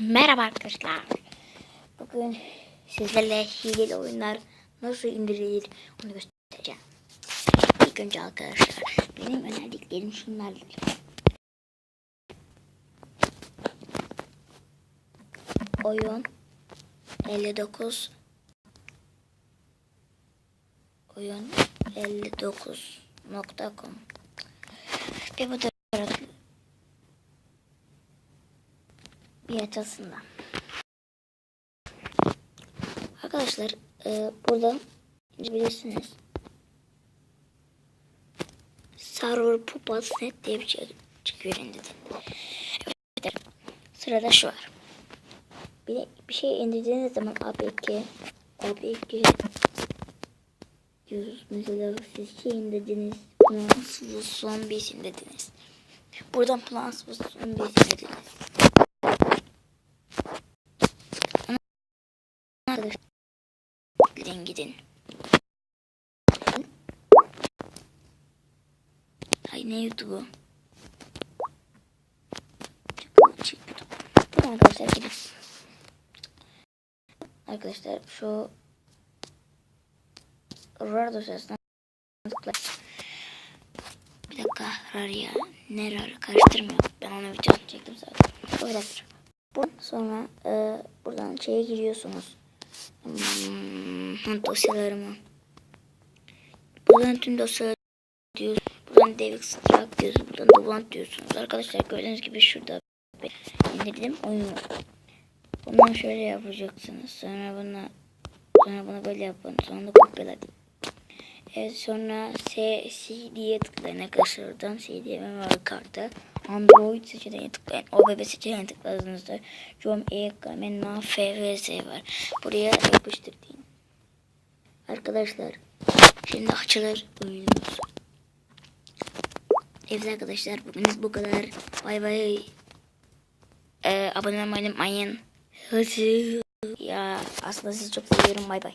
Merhaba arkadaşlar. Bugün sizlerle hileli oyunlar nasıl indirilir onu göstereceğim. İlk önce arkadaşlar benim önerdiklerim şunlardır. Oyun 59 oyun 59.com ve bu da bir açısında. Arkadaşlar e, burada bilirsiniz. Server Pupas Net diye bir şey çıkıyor indirdim. Evet. Sırada şu var. Bir, bir şey indirdiğiniz zaman APK APK diyoruz. Mesela siz şey indirdiniz. Plants vs Zombies indirdiniz. Buradan Plants vs Zombies indirdiniz. Arkadaşlar gidin. Ay ne YouTube'u? Arkadaşlar gidin. Arkadaşlar şu RAR dosyasına tıkla. Bir dakika RAR ya. Ne RAR karıştırmıyorum. Ben onu videosunu çektim zaten. Bu sonra e, buradan şeye giriyorsunuz. Hmm, dosyalarımı. Buradan tüm dosyaları diyoruz. Buradan Devik Strike diyorsunuz. Buradan Doblant diyorsunuz. Arkadaşlar gördüğünüz gibi şurada indirdim oyunu. Bundan şöyle yapacaksınız. Sonra buna sonra bunu böyle yapın. Sonra da kopyalayın. Evet sonra C, CD'ye tıklayın arkadaşlar. Oradan CD memory kartı. Android seçeneğine tıklayın. OBB seçeneğine tıkladığınızda COM, EK, MENMA, FVS var. Buraya yapıştırayım. Arkadaşlar şimdi açılır oyunumuz. Evet arkadaşlar bugün bu kadar. Bay bay. Ee, abone olmayı unutmayın. Hadi. Ya aslında sizi çok seviyorum. Bay bay.